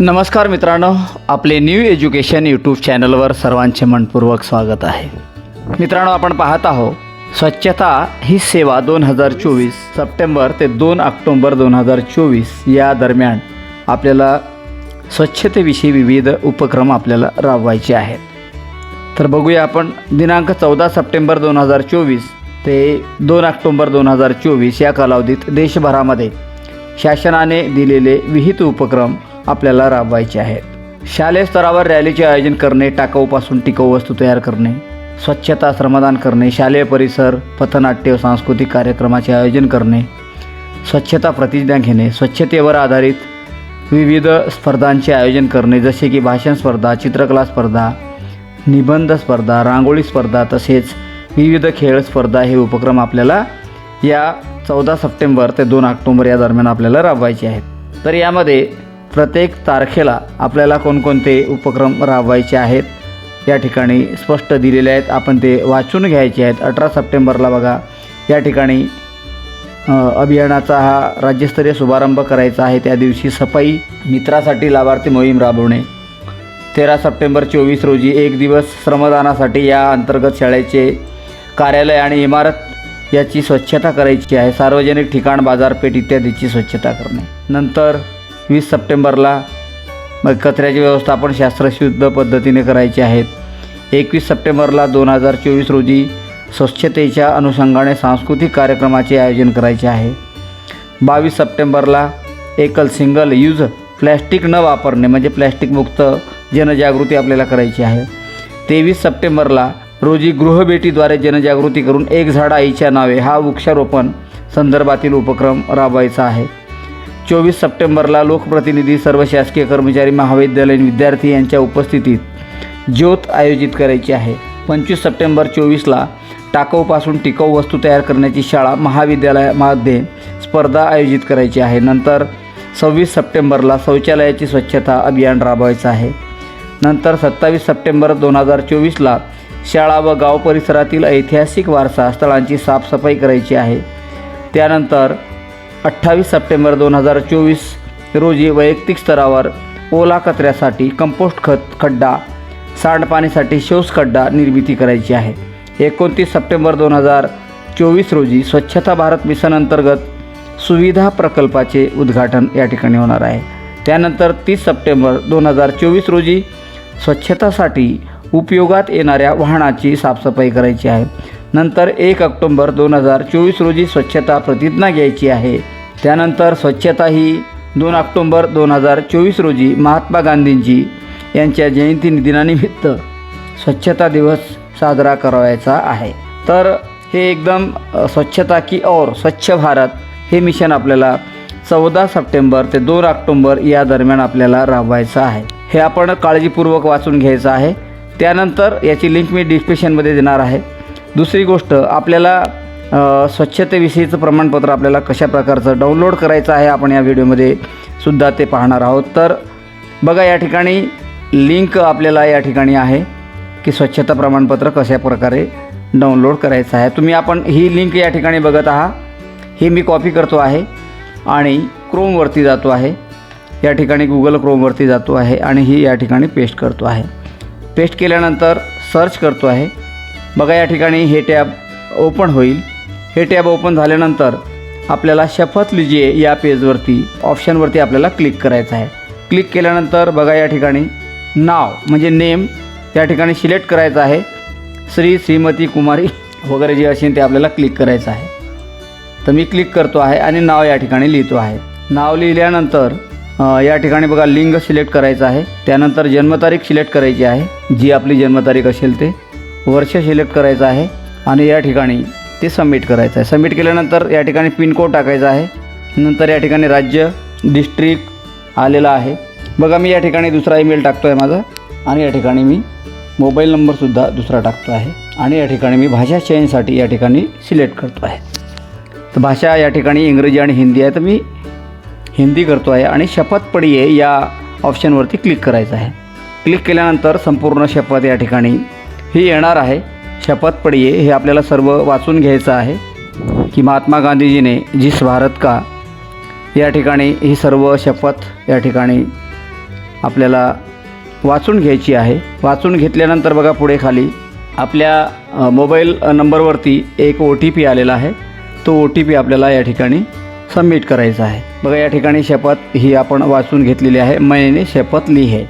नमस्कार मित्रांनो आपले न्यू एज्युकेशन यूट्यूब चॅनलवर सर्वांचे मनपूर्वक स्वागत आहे. मित्रांनो आपण पाहत आहोत स्वच्छता ही सेवा दोन हजार चोवीस सप्टेंबर ते दोन ऑक्टोंबर दोन हजार चोवीस या दरम्यान आपल्याला स्वच्छतेविषयी विविध उपक्रम आपल्याला राबवायचे आहेत. तर बघूया आपण दिनांक चौदा सप्टेंबर दोन हजार चोवीस ते दोन ऑक्टोंबर दोन हजार चोवीस या कालावधीत देशभरामध्ये शासनाने दिलेले विहित उपक्रम आपल्याला राबवायचे आहेत. शालेय स्तरावर रॅलीचे आयोजन करणे टाकाऊपासून टिकाऊ वस्तू तयार करणे स्वच्छता श्रमदान करणे शालेय परिसर पथनाट्य सांस्कृतिक कार्यक्रमाचे आयोजन करणे स्वच्छता प्रतिज्ञा घेणे स्वच्छतेवर आधारित विविध स्पर्धांचे आयोजन करणे जसे की भाषण स्पर्धा चित्रकला स्पर्धा निबंध स्पर्धा रांगोळी स्पर्धा तसेच विविध खेळ स्पर्धा हे उपक्रम आपल्याला या चौदा सप्टेंबर ते दोन ऑक्टोंबर या दरम्यान आपल्याला राबवायचे आहेत. तर यामध्ये प्रत्येक तारखेला आपल्याला कोणकोणते उपक्रम राबवायचे आहेत? या ठिकाणी स्पष्ट दिलेले आहेत. आपण ते वाचून घ्यायचे आहेत. अठरा सप्टेंबरला बघा. या ठिकाणी अभियानाचा हा राज्यस्तरीय शुभारंभ करायचा आहे. त्या दिवशी सफाई मित्रासाठी लाभार्थी मोहीम राबवणे. तेरा सप्टेंबर चोवीस रोजी एक दिवस श्रमदानासाठी या अंतर्गत शाळेचे कार्यालय आणि इमारत याची स्वच्छता करायची आहे. सार्वजनिक ठिकाण बाजारपेठ इत्यादीची स्वच्छता करणे. नंतर वीस सप्टेंबरला मग कचऱ्याचे व्यवस्थापन शास्त्रशुद्ध पद्धतीने करायचे आहेत. एकवीस सप्टेंबरला दोन हजार चोवीस रोजी स्वच्छतेच्या अनुषंगाने सांस्कृतिक कार्यक्रमाचे आयोजन करायचे आहे. बावीस सप्टेंबरला एकल सिंगल यूज प्लॅस्टिक न वापरणे म्हणजे प्लॅस्टिकमुक्त जनजागृती आपल्याला करायची आहे. तेवीस सप्टेंबरला रोजी गृहभेटीद्वारे जनजागृती करून एक झाड आईच्या नावे हा वृक्षारोपण संदर्भातील उपक्रम राबवायचा आहे. चोवीस सप्टेंबरला लोकप्रतिनिधी सर्व शासकीय कर्मचारी महाविद्यालयीन विद्यार्थी यांच्या उपस्थितीत ज्योत आयोजित करायची आहे. पंचवीस सप्टेंबर चोवीसला टाकाऊपासून टिकाऊ वस्तू तयार करण्याची शाळा महाविद्यालयामध्ये स्पर्धा आयोजित करायची आहे. नंतर सव्वीस सप्टेंबरला शौचालयाची स्वच्छता अभियान राबवायचं आहे. नंतर सत्तावीस सप्टेंबर दोन हजार चोवीसला शाळा व गाव परिसरातील ऐतिहासिक वारसा स्थळांची साफसफाई करायची आहे. त्यानंतर अठ्ठावीस सप्टेंबर दोन हजार चोवीस रोजी वैयक्तिक स्तरावर ओला कचऱ्यासाठी कंपोस्ट खत खड्डा सांडपाणीसाठी शोष खड्डा निर्मिती करायची आहे. एकोणतीस सप्टेंबर दोन हजार चोवीस रोजी स्वच्छता भारत मिशन अंतर्गत सुविधा प्रकल्पाचे उद्घाटन या ठिकाणी होणार आहे. त्यानंतर तीस सप्टेंबर दोन हजार चोवीस रोजी स्वच्छतासाठी उपयोगात येणाऱ्या वाहनाची साफसफाई करायची आहे. नंतर एक ऑक्टोंबर दोन हजार चोवीस रोजी स्वच्छता प्रतिज्ञा घ्यायची आहे. त्यानंतर स्वच्छता ही दोन ऑक्टोंबर दोन हजार चोवीस रोजी महात्मा गांधींजी यांच्या जयंती दिनानिमित्त स्वच्छता दिवस साजरा करावायचा आहे. तर हे एकदम स्वच्छता की और स्वच्छ भारत हे मिशन आपल्याला चौदा सप्टेंबर ते दोन ऑक्टोंबर या दरम्यान आपल्याला राबवायचं आहे. हे आपण काळजीपूर्वक वाचून घ्यायचं आहे. त्यानंतर याची लिंक मी डिस्क्रिप्शनमध्ये देणार आहे. दुसरी गोष्ट आपल्याला स्वच्छतेविषयीचं प्रमाणपत्र आपल्याला कशा प्रकारचं डाउनलोड करायचं आहे आपण या व्हिडिओमध्ये सुद्धा ते पाहणार आहोत. तर बघा या ठिकाणी लिंक आपल्याला या ठिकाणी आहे की स्वच्छता प्रमाणपत्र कशा प्रकारे डाउनलोड करायचं आहे. तुम्ही आपण ही लिंक या ठिकाणी बघत आहात. ही मी कॉपी करतो आहे आणि क्रोमवरती जातो आहे. या ठिकाणी गुगल क्रोमवरती जातो आहे आणि ही या ठिकाणी पेस्ट करतो आहे. पेस्ट केल्यानंतर सर्च करतो आहे. बघा या ठिकाणी हे टॅब ओपन होईल. हे टॅब ओपन झाल्यानंतर आपल्याला शपथ लिजिये या पेजवरती ऑप्शनवरती आपल्याला क्लिक करायचं आहे. क्लिक केल्यानंतर बघा या ठिकाणी नाव म्हणजे नेम या ठिकाणी सिलेक्ट करायचं आहे. श्री श्रीमती कुमारी वगैरे जे असेल ते आपल्याला क्लिक करायचं आहे. तर मी क्लिक करतो आहे आणि नाव या ठिकाणी लिहितो आहे. नाव लिहिल्यानंतर या ठिकाणी बघा लिंग सिलेक्ट करायचं आहे. त्यानंतर जन्मतारीख सिलेक्ट करायची आहे. जी आपली जन्मतारीख असेल ते. वर्ष सिलेक्ट करायचं आहे आणि या ठिकाणी ते सबमिट करायचं आहे. सबमिट केल्यानंतर या ठिकाणी पिनकोड टाकायचा आहे. नंतर या ठिकाणी राज्य डिस्ट्रिक्ट आलेला आहे. बघा मी या ठिकाणी दुसरा ईमेल टाकतो आहे माझा आणि या ठिकाणी मी मोबाईल नंबरसुद्धा दुसरा टाकतो आहे. आणि या ठिकाणी मी भाषा चयनसाठी या ठिकाणी सिलेक्ट करतो आहे. तर भाषा या ठिकाणी इंग्रजी आणि हिंदी आहे. तर मी हिंदी करतो आहे आणि शपथ पडिये या ऑप्शनवरती क्लिक करायचं आहे. क्लिक केल्यानंतर संपूर्ण शपथ या ठिकाणी ही येणार आहे. शपथ पडिये हे आपल्याला सर्व वाचून घ्यायचं आहे की महात्मा गांधीजीने जिस भारत का या ठिकाणी ही सर्व शपथ या ठिकाणी आपल्याला वाचून घ्यायची आहे. वाचून घेतल्यानंतर बघा पुढे खाली आपल्या मोबाईल नंबरवरती एक ओ टी पी आलेला आहे. तो ओ टी पी आपल्याला या ठिकाणी सबमिट करायचा आहे. बघा या ठिकाणी शपथ ही आपण वाचून घेतलेली आहे. मैने शपथ लिही आहे.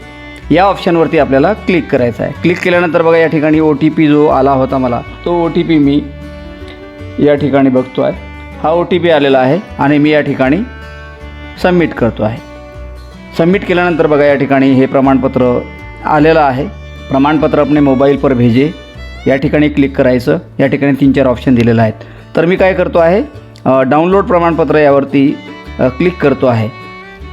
या ऑप्शनवरती आपल्याला क्लिक करायचं आहे. क्लिक केल्यानंतर बघा या ठिकाणी ओ टी पी जो आला होता मला तो ओ टी पी मी या ठिकाणी बघतो आहे. हा ओ टी पी आलेला आहे आणि मी या ठिकाणी सबमिट करतो आहे. सबमिट केल्यानंतर बघा या ठिकाणी हे प्रमाणपत्र आलेलं आहे. प्रमाणपत्र अपने मोबाईल पर भेजे. या ठिकाणी क्लिक करायचं. या ठिकाणी तीन चार ऑप्शन दिलेलं आहेत. तर मी काय करतो आहे डाउनलोड प्रमाणपत्र यावरती क्लिक करतो आहे.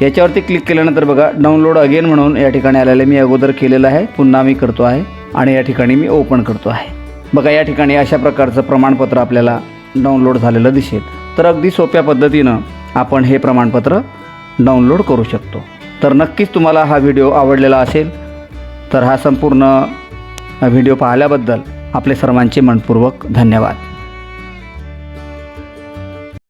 याच्यावरती क्लिक केल्यानंतर बघा डाउनलोड अगेन म्हणून या ठिकाणी आलेलं मी अगोदर केलेलं आहे. पुन्हा मी करतो आहे आणि या ठिकाणी मी ओपन करतो आहे. बघा या ठिकाणी अशा प्रकारचं प्रमाणपत्र आपल्याला डाउनलोड झालेलं दिसेल. तर अगदी सोप्या पद्धतीनं आपण हे प्रमाणपत्र डाउनलोड करू शकतो. तर नक्कीच तुम्हाला हा व्हिडिओ आवडलेला असेल तर हा संपूर्ण व्हिडिओ पाहिल्याबद्दल आपले सर्वांचे मनपूर्वक धन्यवाद.